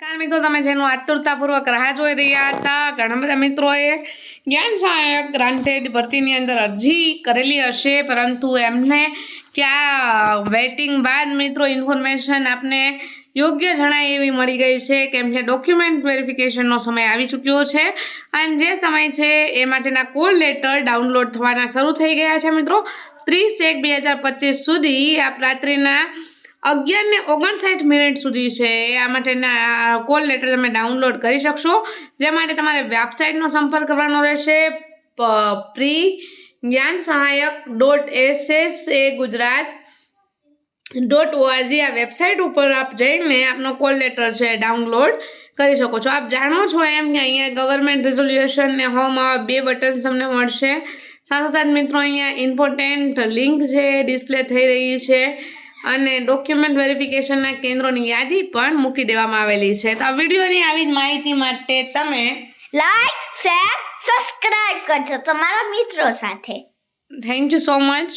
કાલ મિત્રો તમે જેનું આતુરતાપૂર્વક રાહ જોઈ રહ્યા હતા, ઘણા બધા મિત્રોએ જ્ઞાન સહાયક ગ્રાન્ટેડ ભરતીની અંદર અરજી કરેલી હશે, પરંતુ એમને ક્યાં વેઇટિંગ બાદ મિત્રો ઇન્ફોર્મેશન આપને યોગ્ય જણાય એવી મળી ગઈ છે કેમ કે ડોક્યુમેન્ટ વેરિફિકેશનનો સમય આવી ચૂક્યો છે. અને જે સમય છે એ માટેના કોલ લેટર ડાઉનલોડ થવાના શરૂ થઈ ગયા છે મિત્રો. ત્રીસ એક બે હજાર પચીસ સુધી આપ રાત્રિના અગિયાર ને ઓગણસાઠ મિનિટ સુધી છે. આ માટેના કોલ લેટર તમે ડાઉનલોડ કરી શકશો. જે માટે તમારે વેબસાઇટનો સંપર્ક કરવાનો રહેશે. પ્રી જ્ઞાન સહાયક dot S S A Gujarat dot ORG આ વેબસાઇટ ઉપર આપ જઈને આપનો કોલ લેટર છે ડાઉનલોડ કરી શકો છો. આપ જાણો છો એમ કે અહીંયા ગવર્મેન્ટ રિઝોલ્યુશન ને હોમ આવા બે બટન્સ તમને મળશે. સાથોસાથ મિત્રો, અહીંયા ઇમ્પોર્ટન્ટ લિંક છે, ડિસ્પ્લે થઈ રહી છે. અને ડોક્યુમેન્ટ વેરિફિકેશનના કેન્દ્રોની યાદી પણ મૂકી દેવામાં આવેલી છે. તો આ વિડીયોની આવી જ માહિતી માટે તમે લાઈક શેર સબસ્ક્રાઇબ કરજો તમારા મિત્રો સાથે. Thank you so much